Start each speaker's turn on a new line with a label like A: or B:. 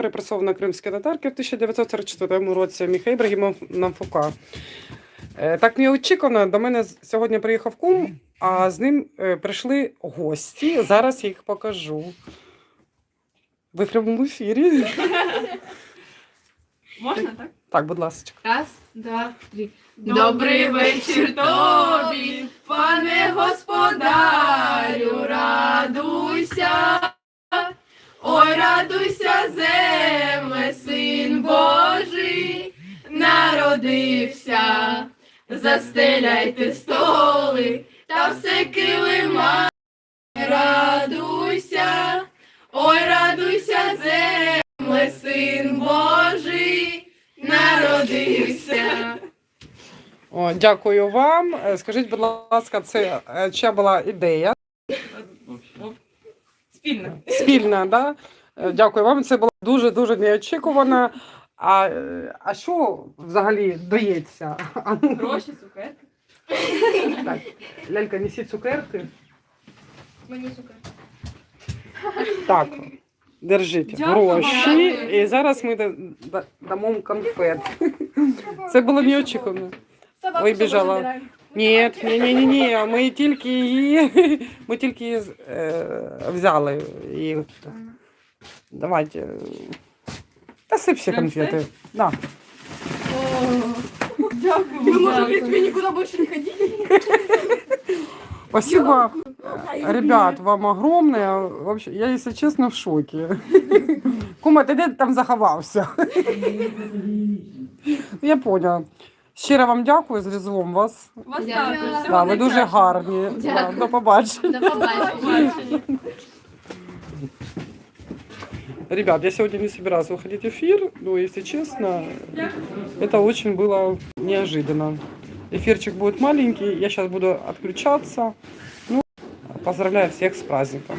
A: репресована кримська татарка в 1944 році Міхай Ібрагімов Намфука. Е, Так неочікувано до мене сьогодні приїхав кум, а з ним е, прийшли гості. Зараз я їх покажу. Ви в прямому ефірі.
B: Можна так?
A: Так, будь ласка.
B: Раз, два, три. Добрий вечір тобі, пане господарю, радуйся. Ой, радуйся, народився. Застеляйте столи та все килима. Радуйся, ой, радуйся, земле, син Божий, народився.
A: О, дякую вам. Е, Скажіть, будь ласка, це е, чия була ідея?
B: Спільно.
A: Спільна, да? Е, Дякую вам. Це було дуже-дуже неочікувано. А, а що взагалі дається?
B: Гроші, цукерки.
A: Так, лялька, несіть цукерки.
B: Мені цукерки.
A: Так, держіть
B: Дякую.
A: гроші. І зараз ми да- да- дамо вам конфет. Це було неочікувано. Ой, біжала. Ні, ні, ні, ні, ні. Ми тільки її, ми тільки її з- е, взяли. І... Давайте. Та сип всі конфети. Да.
B: Дякую. Вы можете мне никуда больше не ходить.
A: Спасибо, ребят, вам огромное. Вообще, я, если честно, в шоке. Кума, ти де там заховався? Я поняла. Щиро вам дякую з різдвом вас.
B: Вас
C: Дякую.
B: також. Всього
A: Да, ви дуже
B: найкращого.
A: гарні. Да,
C: Дякую.
A: до побачення.
C: До побачення.
A: Ребят, я сегодня не собиралась выходить в эфир, но, если честно, это очень было неожиданно. Эфирчик будет маленький, я сейчас буду отключаться. Ну, поздравляю всех с праздником.